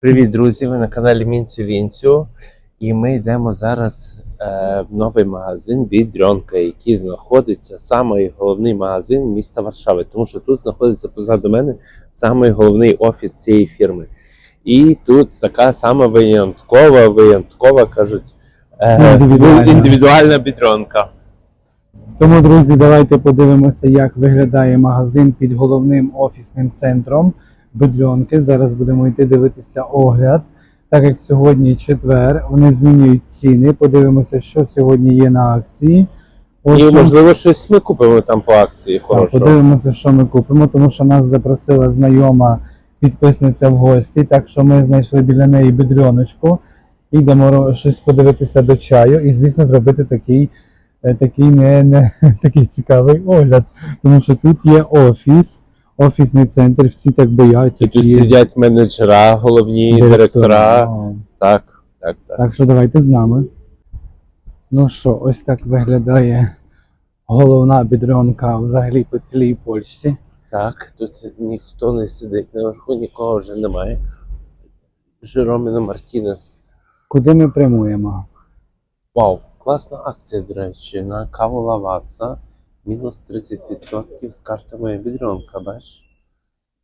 Привіт, друзі! Ви на каналі Мінцю Вінцю. І ми йдемо зараз е, в новий магазин Бідрьонка, який знаходиться самий головний магазин міста Варшави. Тому що тут знаходиться позаду мене самий головний офіс цієї фірми. І тут така сама виняткова, виняткова, кажуть, е, Індивідуальна. індивідуальна бідрьонка. Тому, друзі, давайте подивимося, як виглядає магазин під головним офісним центром Бедрьонки. Зараз будемо йти дивитися огляд. Так як сьогодні четвер, вони змінюють ціни. Подивимося, що сьогодні є на акції. Ось І можливо щось ми купимо там по акції Так, подивимося, що ми купимо, тому що нас запросила знайома підписниця в гості, так що ми знайшли біля неї бедрьоночку. Йдемо ро- щось подивитися до чаю і, звісно, зробити такий, е, такий, не, не, такий цікавий огляд. Тому що тут є офіс, офісний центр, всі так бояться. І тут цієї сидять менеджера, головні директора. О. Так, так, так. Так що давайте з нами. Ну що, ось так виглядає головна бедрьонка взагалі по цілій Польщі. Так, тут ніхто не сидить наверху, нікого вже немає. Жероміна Мартінес. Куди ми прямуємо? Вау, класна акція, до речі, на каву Лаваца. Мінус 30% з картами бідрьонка, бачиш?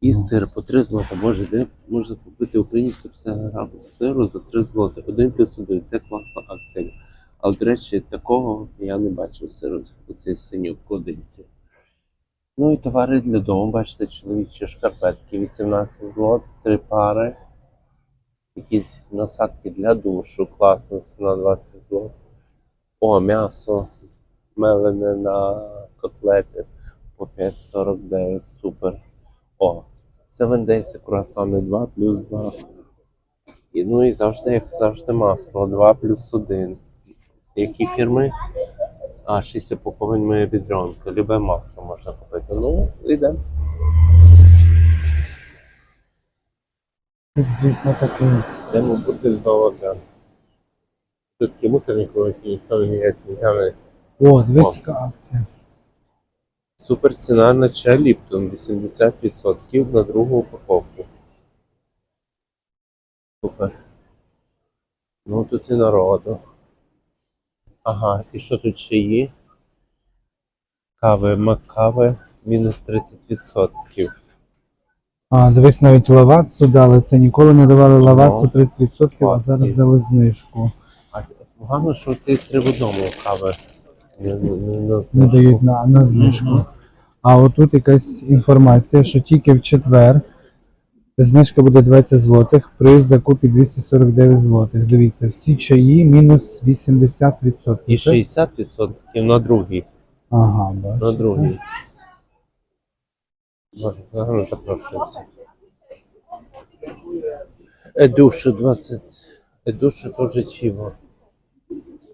І Ну. сир по 3 злота. Боже, де можна купити українську 50 грам сиру за 3 злоти. Один плюс один. Це класна акція. Але, до речі, такого я не бачив сиру у цій синій вкладинці. Ну і товари для дому, бачите, чоловічі шкарпетки 18 злот, три пари. Якісь насадки для душу, класна ціна 20 злот. О, м'ясо мелене на котлети по 5,49, супер. О, 7 Days круасани 2 плюс 2. І, ну і завжди, як завжди, масло 2 плюс 1. Які фірми? А, 6 упаковань моє бідрянка. Любе масло можна купити. Ну, йдемо. Тут, звісно, такий. Йдемо бути знову. Тут такі мусорники, ніхто не є сміттями. О, дивись, яка акція. Супер ціна на чай Ліптон 80% на другу упаковку. Супер. Ну тут і народу. Ага, і що тут ще є? Кави, макави, мінус 30%. А, дивись, навіть лавацу дали. Це ніколи не давали лавацу Ну, 30%, а зараз дали знижку. А погано, що ці три в одному кави. Не, не, на дають на, на знижку. А отут якась інформація, що тільки в четвер знижка буде 20 злотих при закупі 249 злотих. Дивіться, всі чаї мінус 80%. І 60% на другий. Ага, На бачите. другий. Боже, погано запрошується. Едуша 20. Едуша теж чіво.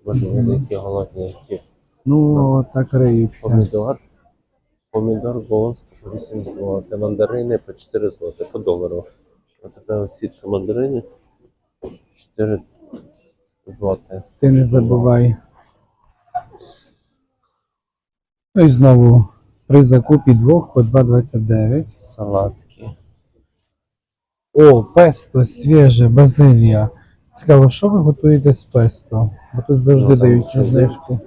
Боже, які голодні, які. Ну, так риються. Помідор. Помідор по 8 злоти. Мандарини по 4 злоти, по долару. Ось така сітка мандарини. 4 злоти. Ти не забувай. Ну і знову при закупі двох по 2,29. Салатки. О, песто свіже, базилія. Цікаво, що ви готуєте з песто? Бо тут завжди Ну, дають що знижку.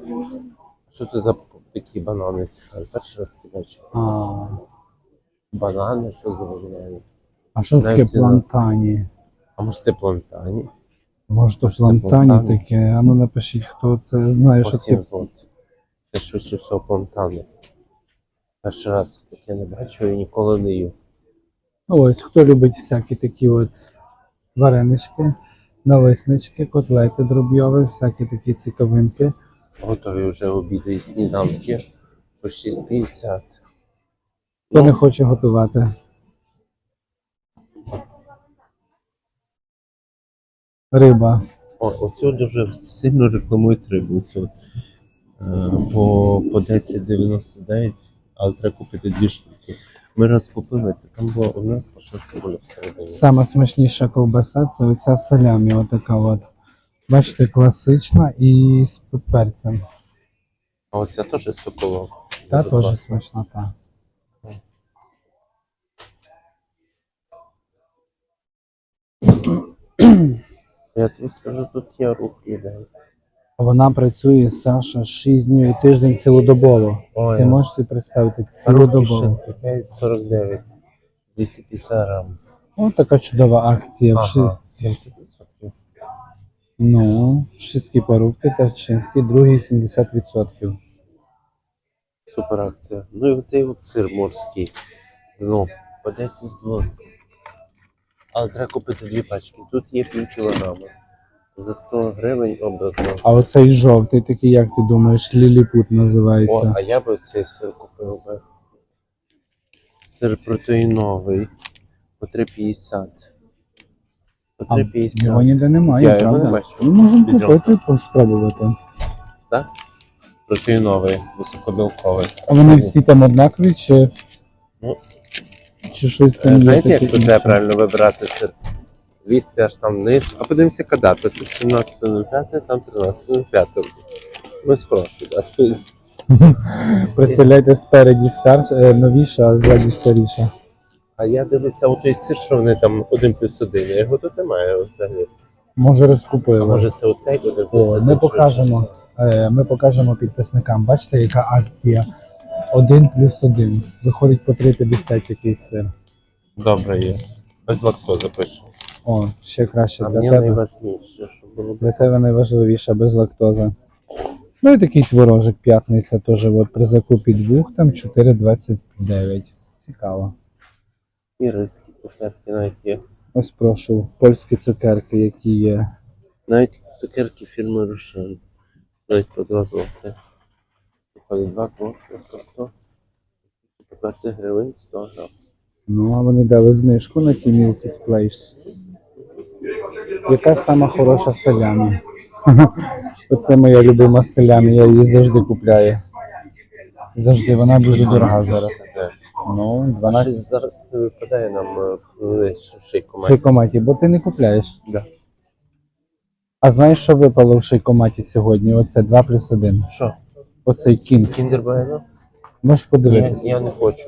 Що це за такі банани цікаві? Перший раз такі бачу. А, Банани, що за банани? а що таке Навіть ціна. плантані? А може це плантані? Може, то це плантані плантані? таке. А ну напишіть, хто це знає, що 7 це. злотих. Це швидше всього плантани. Перший раз таке не бачив і ніколи не їв. Ось, хто любить всякі такі от варенички, налиснички, котлети дроб'йові, всякі такі цікавинки. Готові вже обіди і сніданки по 6,50. Хто не хоче готувати. Риба. О, оцю дуже сильно рекламують рибу. Цю. Е, по, по 10,99, але треба купити дві штуки. Ми раз купили, то там була одна сплошна цибуля всередині. Сама смачніша ковбаса це оця салямі, отака от. Бачите, класична і з перцем. А оця теж соколов. Та теж смачна, та. Я тобі скажу, тут є рух людей. Вона працює, Саша, 6 днів у тиждень цілодобово. Ой, Ти можеш собі представити цілодобово. 5,49. 250 грам. Ось така чудова акція. Ага, 70%. Ну, шістки парубки та чинські, другий 70%. Супер акція. Ну і оцей от сир морський. Знов по 10 злотих. Але треба купити дві пачки. Тут є пів кілограма. За 100 гривень образно. А оцей жовтий, такий, як ти думаєш, ліліпут називається. О, а я би цей сир купив би. Сир протеїновий. По 3,50. По А 3,50. його ніде немає, Я його правда? не бачу. Ми можемо Відділ. купити, спробувати. Так? Протеїновий, високобілковий. А вони всі там однакові, чи, Ну, чи щось там Е, є Знаєте, як таке тут треба інше? правильно вибирати сир? 200 аж там вниз. А подивимося, коли. Тут 17.05, там 13.05. Ми так? Тобто, Представляєте, спереді старша, е, новіша, а ззаді старіша. А я дивлюся, у той сир, що вони там 1 плюс 1. Я його тут немає взагалі. Може А може це оцей 1 плюс О, 1? ми покажемо. Е, Ми покажемо підписникам. Бачите, яка акція? 1 плюс 1. Виходить по 3,50 якийсь сир. Добре є. Без лактози пише. О, ще краще А для мені тебе. найважніше, щоб було Для без тебе найважливіше без лактози. Ну і такий творожик п'ятниця теж от при закупі двох там 4,29. Цікаво. І риски, цукерки навіть є. Ось прошу, польські цукерки, які є. Навіть цукерки фірми Рошен. Навіть по 2 злоти. Виходить 2 злоти, тобто по 20 гривень 100 грам. Ну, а вони дали знижку на ті Milky Splash. Яка сама хороша салями? Оце моя любима салями, я її завжди купляю. Завжди, вона дуже дорога зараз. Ну, 12 щось зараз не випадає нам е, в шейкоматі. шейкоматі, бо ти не купляєш. Да. А знаєш, що випало в шейкоматі сьогодні? Оце 2 плюс 1. Що? Оцей кінг. Кіндер Bueno? Можеш Ні, подивитися. я не хочу.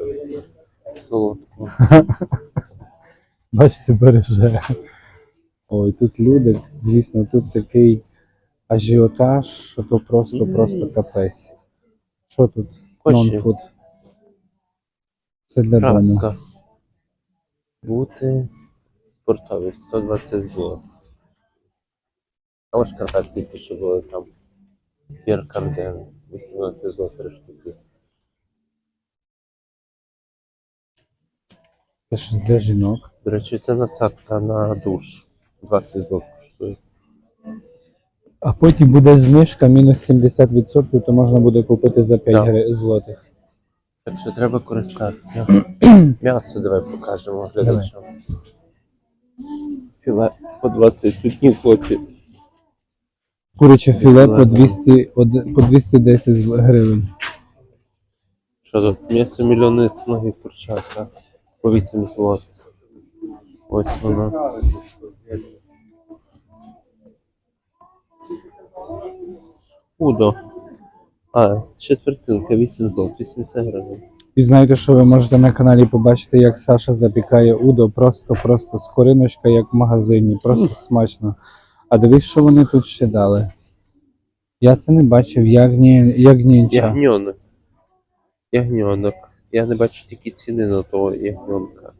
Солодку. Бачите, береже. Ой, тут люди, звісно, тут такий ажіотаж, що то просто, просто капець. Що тут? Нон-фуд. Це для дому. Праска. Бути спортові 120 злот. А ось шкарпетки ті, що були там. П'єр Карден, 18 злот 3 штуки. Це щось для жінок. До речі, це насадка на душ. 20 злот коштує. А потім буде знижка мінус 70%, то можна буде купити за 5 Так. гри- злотих. Так що треба користатися. М'ясо давай покажемо глядачам. Філе по 20 тут ні злоті. Куряче філе по 200, од- по 210 зл- гривень. Що тут? М'ясо мільйони з ноги курчатка. По 8 злот. Ось воно. Удо. А, четвертинка, 8 злот, 80 гривень. І знаєте, що ви можете на каналі побачити, як Саша запікає удо, просто-просто з кориночка, як в магазині, просто смачно. А дивись, що вони тут ще дали. Я це не бачив, ягні, ягнінча. Ягньонок. Ягньонок. Я не бачу тільки ціни на того ягньонка.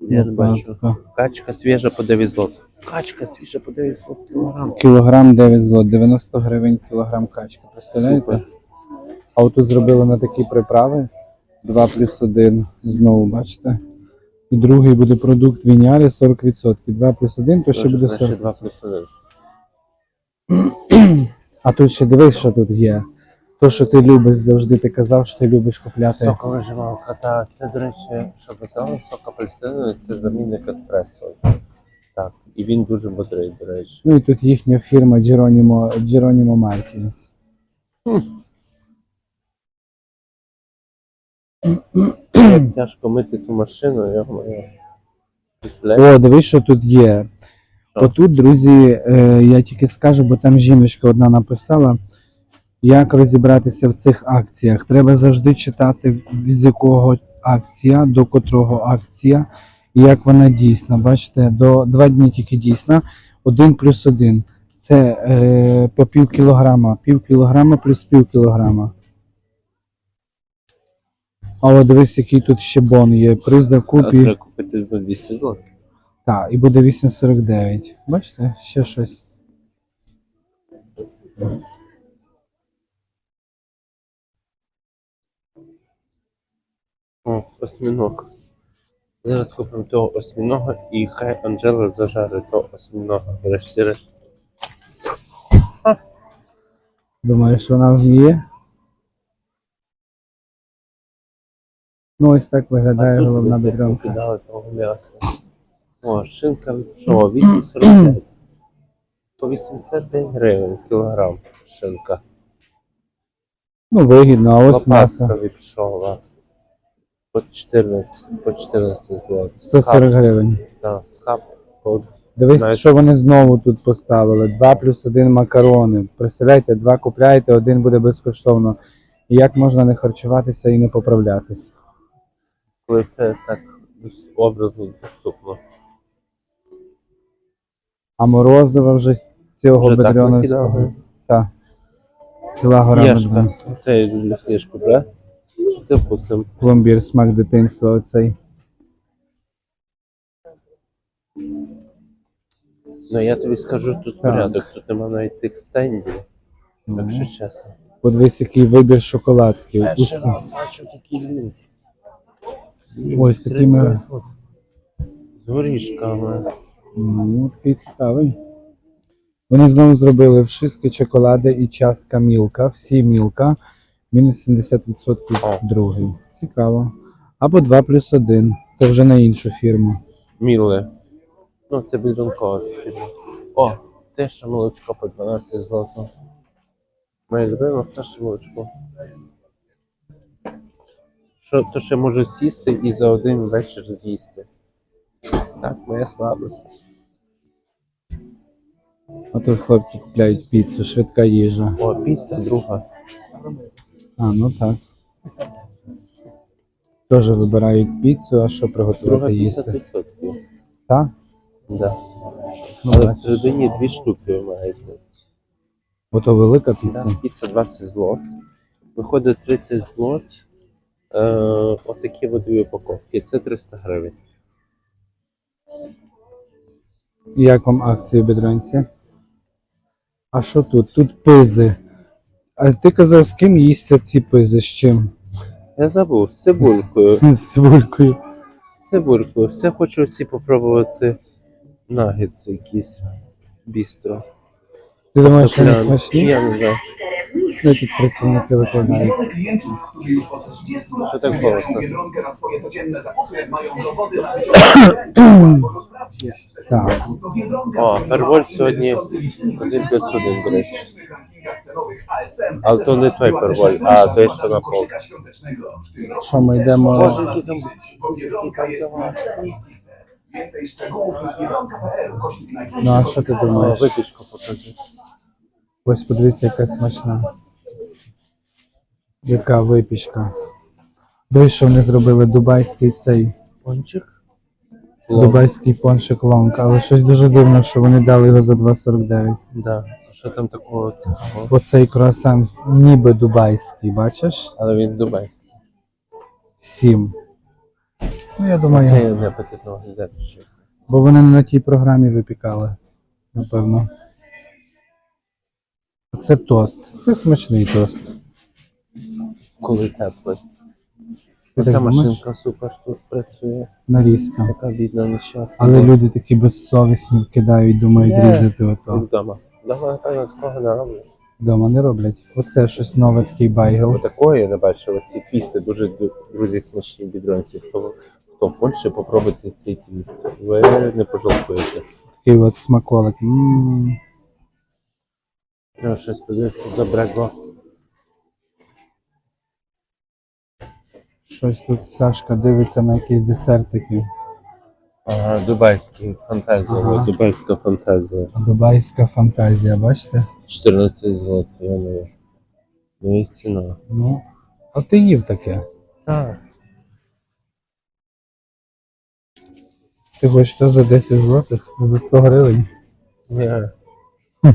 Я не бачу. Качка свіжа по 9 злот. Качка свіжа по 9 злот кілограм. Кілограм 9 злот, 90 гривень кілограм качки. Представляєте? Супер. А отут зробили на такі приправи 2 плюс 1. Знову бачите. І другий буде продукт вінярі 40%. 2 плюс 1, то ще буде Ще 40%. 2 плюс 1. А тут ще дивись, що тут є. То, що ти любиш завжди, ти казав, що ти любиш купляти. Соковижималка, так. Це, до речі, щоб ви знали, сок апельсиновий це замінник еспресо. Так. І він дуже бодрий, до речі. Ну і тут їхня фірма Geronimo Martins. Як тяжко мити ту машину, я маю. О, дивись, що тут є. Отут, друзі, е, я тільки скажу, бо там жіночка одна написала, як розібратися в цих акціях. Треба завжди читати, з якого акція, до котрого акція, як вона дійсна. Бачите, до два дні тільки дійсна. Один плюс один. Це е, по пів кілограма. Пів кілограма плюс пів кілограма. А от дивись, який тут ще бон є. При закупі. треба купити за 200 злотих. Так, і буде 8,49. Бачите, ще щось. О, осьміног. Зараз купимо того осьмінога і хай Анжела зажарить того осьмінога. Врешті-решт. Думаєш, вона вміє? Ну, ось так виглядає головна бедронка. покидали того м'яса. О, шинка від що? 8,45. По 85 гривень кілограм шинка. Ну, вигідно, а ось м'ясо. Лопатка від пшова. По 14, по 14 злотих. 140 гривень. Так, скап. по Дивись, Знаєш- що вони знову тут поставили. 2 плюс 1 макарони. Представляєте, два купляєте, один буде безкоштовно. І як можна не харчуватися і не поправлятись? коли все так образно доступно. А морозива вже з цього Вже так? Так. Ціла гора Сніжка. Це я люблю сніжку, бра? Це вкусно. Пломбір, смак дитинства оцей. Ну я тобі скажу, тут Так. порядок, тут нема навіть тих стендів, Ну. якщо чесно. Подивись, який вибір шоколадки. Перший Усі. раз бачу такий лін. Ось такими. З горішками. Ну, такий цікавий. Вони знову зробили вшиски чоколади і часка мілка. Всі мілка. Мінус 70% другий. Цікаво. Або 2 плюс 1. Це вже на іншу фірму. Міле. Ну, це бідонкова фірма. О, те, що молочко по 12 злотих. Моє любиме перше молочко. Що, то ще можу сісти і за один вечір з'їсти. Так, моя слабость. А тут хлопці купляють піцу, швидка їжа. О, піца друга. А, ну так. Теж вибирають піцу, а що Друга приготувати їсти. 50%. Так? Да. Ну, Але бачиш. всередині дві штуки ви маєте. Ото велика піца. Да, піца 20 злот. Виходить 30 злот. Е, отакі от дві упаковки. Це 300 гривень. І Як вам акції бедронці? А що тут? Тут пизи. А ти казав, з ким їсться ці пизи? З чим? Я забув, з цибулькою. З цибулькою. З цибулькою. Все хочу всі попробувати нагетси якісь бістро. Ти думаєш, що вони смачні? Я не знаю. Ну, тут працівники викладають. Miliony klientów, którzy już od 30 lat tak zabierają było, tak. Biedronkę na swoje codzienne zakupy, mają dowody na wyciągnięcie. Łatwo to sprawdzić. W zeszłym Tak. roku to Biedronka O, zwolniła Perwol firmy sьогодні z licznych один плюс один, до речі. Ale to nie najtańsza a to jeszcze na roku Що ми йдемо? Więcej szczegółów na biedronka.pl, kośnik Ну, а що ти думаєш? випічку покажи. Ось подивіться, яка смачна. Яка випічка. Дивись, що вони зробили дубайський цей. Пончик. Дубайський пончик лонг, але щось дуже дивно, що вони дали його за 2,49. Да. Що там такого цікавого? Оцей круасан ніби дубайський, бачиш? Але він дубайський. 7. Ну, я думаю, Це я не апетитного не чесно. бо вони не на тій програмі випікали, напевно. Це тост. Це смачний тост. Коли теплий. Думаєш? машинка супер тут працює. Нарізка. Така бідна нещасна. Але люди такі безсовісні кидають, думають Є. різати ото. Вдома. Дома, напевно, такого не роблять. Дома не роблять. Оце щось нове, такий байгел. Отакої я не бачив. Ці твісти дуже друзі смачні бідронці. Хто, хто в Польщі, попробуйте цей твіст. Ви не пожалкуєте. Такий от смаколик. М. Треба щось подивитися доброго. Щось тут Сашка дивиться на якісь десертики. Ага, дубайський фантазія. Ага. Дубайська фантазія. Дубайська фантазія, бачите? 14 злотих, я не Ну і ціна. Ну, а ти їв таке. Так. Ти хочеш що за 10 злотих? За 100 гривень? Ні.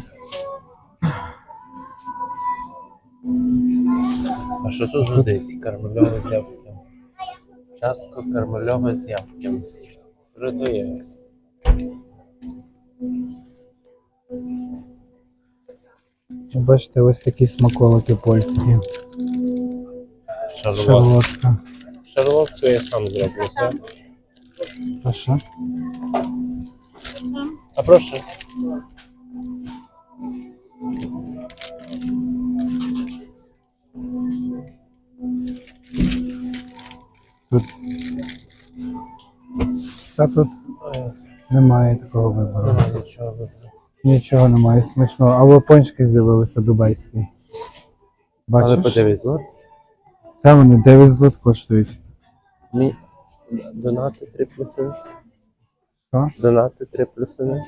А що тут годить? Кармельове з явком. Частко кармельове з то є? Бачите, ось такі смаколики польські. Шарлот. Шарлотка. Шарлотку я сам зроблю. все. А що? А прошу. Та тут немає такого вибору. Нема нічого вибрати. Нічого немає смачного. А лопончики з'явилися дубайські. Але Бачиш? подивись, от Та вони 9 злот коштують. мі... донати 3 плюси. Що? Донати 3 плюси.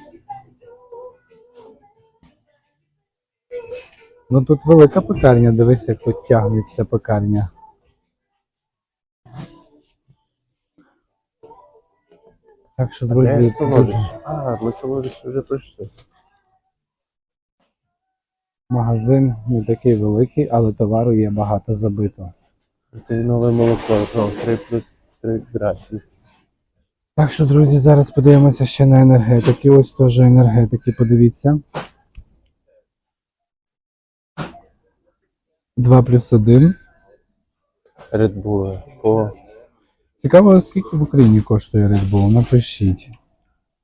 Ну тут велика пекарня, дивись, як тут тягнеться пекарня. Так що, Де друзі, дуже... А, ми солодиш вже прийшли. магазин не такий великий, але товару є багато забито. Ти нове молоко, 3 плюс 3 гратис. Так що, друзі, зараз подивимося ще на енергетики. Ось теж енергетики, подивіться. 2 плюс 1. Red Bull по Цікаво, скільки в Україні коштує Red? Напишіть.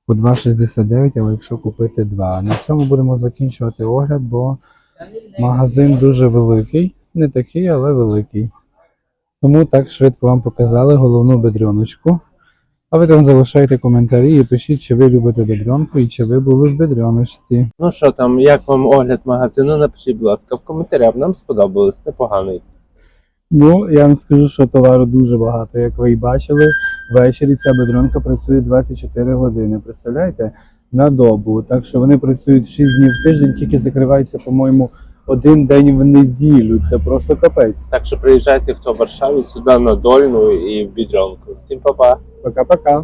По 2,69, але якщо купити 2. На цьому будемо закінчувати огляд, бо магазин дуже великий. Не такий, але великий. Тому так швидко вам показали головну бедреночку. А ви там залишайте коментарі і пишіть, чи ви любите бедренку і чи ви були в бедреночці. Ну що там, як вам огляд магазину? Напишіть, будь ласка, в коментарях. Нам сподобалось, непоганий. Ну, я вам скажу, що товару дуже багато. Як ви і бачили, ввечері ця бедронка працює 24 години. Представляєте? На добу. Так що вони працюють 6 днів в тиждень, тільки закривається, по-моєму, один день в неділю. Це просто капець. Так що приїжджайте, хто в Варшаві, сюди на Дольну і в Бідронку. Всім па-па! Пока-пока.